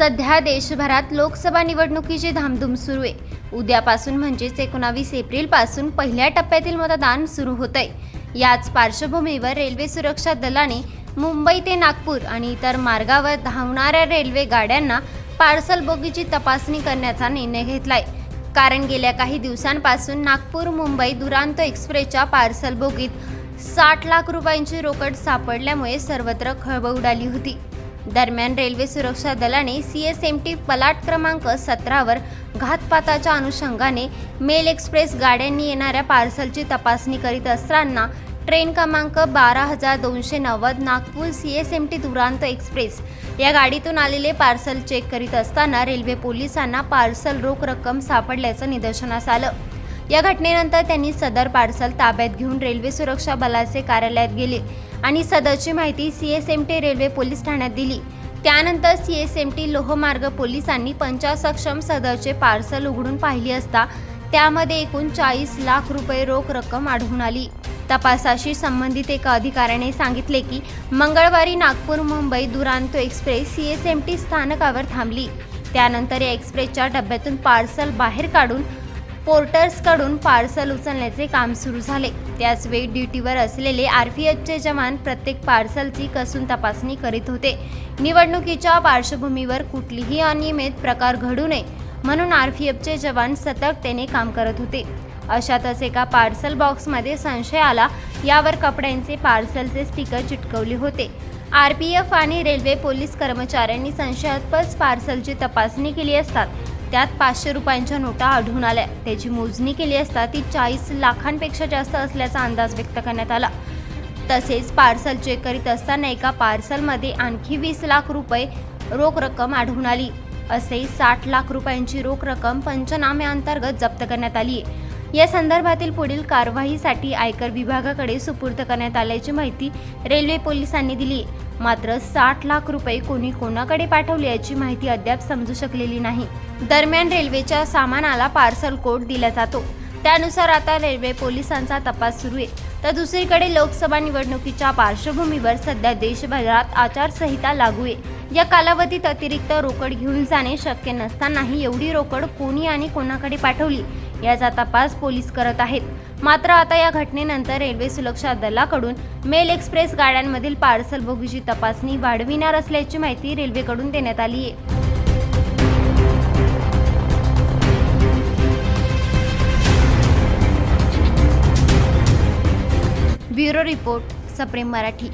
सध्या देशभरात लोकसभा निवडणुकीची धामधूम सुरू आहे. उद्यापासून म्हणजेच एकोणावीस एप्रिलपासून पहिल्या टप्प्यातील मतदान सुरू होत आहे याच पार्श्वभूमीवर रेल्वे सुरक्षा दलाने मुंबई ते नागपूर आणि इतर मार्गावर धावणाऱ्या रेल्वे गाड्यांना पार्सल बोगीची तपासणी करण्याचा निर्णय घेतलाय. कारण गेल्या काही दिवसांपासून नागपूर मुंबई दुरांतो एक्सप्रेसच्या पार्सल बोगीत साठ लाख रुपयांची रोकड सापडल्यामुळे सर्वत्र खळबळ उडाली होती. दरम्यान रेल्वे सुरक्षा दलाने सी एस एम टी पलाट क्रमांक सतरावर घातपाताच्या अनुषंगाने मेल एक्सप्रेस गाड्यांनी येणाऱ्या पार्सलची तपासणी करीत असताना ट्रेन क्रमांक बारा हजार दोनशे नव्वद Nagpur C S M T Duronto express या गाडीतून आलेले पार्सल चेक करीत असताना रेल्वे पोलिसांना पार्सल रोख रक्कम सापडल्याचं निदर्शनास आलं. या घटनेनंतर त्यांनी सदर पार्सल ताब्यात घेऊन रेल्वे सुरक्षा बलाचे कार्यालयात गेले. आणि सदरची माहिती C S M T railway police ठाण्यात दिली. त्यानंतर सी एस एम टी लोहमार्ग पोलिसांनी पंचासक्षम सदरचे पार्सल उघडून पाहिली असता त्यामध्ये एकूण चाळीस लाख रुपये रोख रक्कम आढळून आली. तपासाशी संबंधित एका अधिकाऱ्याने सांगितले की मंगळवारी Nagpur Mumbai Duronto express C S M T स्थानकावर थांबली. त्यानंतर या एक्सप्रेसच्या डब्यातून पार्सल बाहेर काढून पोर्टर्सकडून पार्सल उचलण्याचे काम सुरू झाले. त्याचवेळी ड्युटीवर असलेले आर पी एफचे जवान प्रत्येक पार्सलची कसून तपासणी करीत होते. निवडणुकीच्या पार्श्वभूमीवर कुठलीही अनियमित प्रकार घडू नये म्हणून आर पी एफचे जवान सतर्कतेने काम करत होते. अशातच एका पार्सल बॉक्समध्ये संशय आला यावर कपड्यांचे पार्सलचे स्टिकर चिटकवले होते. आर पी एफ आणि रेल्वे पोलीस कर्मचाऱ्यांनी संशयास्पद पार्सलची तपासणी केली असतात त्यात पाचशे रुपयांच्या नोटा आढळून आल्या. त्याची मोजणी केली असता ती चाळीस लाखांपेक्षा जास्त असल्याचा अंदाज व्यक्त करण्यात आला. तसेच पार्सल चेक करीत असताना एका पार्सलमध्ये आणखी वीस लाख रुपये रोख रक्कम आढळून आली. असे साठ लाख रुपयांची रोख रक्कम पंचनाम्याअंतर्गत जप्त करण्यात आली. आहे या संदर्भातील पुढील कारवाईसाठी आयकर विभागाकडे सुपूर्द करण्यात आल्याची माहिती रेल्वे पोलिसांनी दिली. आहे. मात्र साठ लाख रुपये कोणी कोणाकडे पाठवले याची माहिती अद्याप समजू शकलेली नाही. दरम्यान रेल्वेच्या सामानाला पार्सल कोड दिला जातो. त्यानुसार आता रेल्वे पोलिसांचा तपास सुरू आहे. तर दुसरीकडे लोकसभा निवडणुकीच्या पार्श्वभूमीवर सध्या देशभरात आचारसंहिता लागू आहे. या कालावधीत अतिरिक्त रोकड घेऊन जाणे शक्य नसतानाही एवढी रोकड कोणी आणि कोणाकडे पाठवली याचा तपास पोलीस करत आहेत. मात्र आता या घटनेनंतर रेल्वे सुरक्षा दलाकडून मेल एक्सप्रेस गाड्यांमधील पार्सल बोगीची तपासणी वाढविणार असल्याची माहिती रेल्वेकडून देण्यात आली आहे. ब्युरो रिपोर्ट सप्रेम मराठी.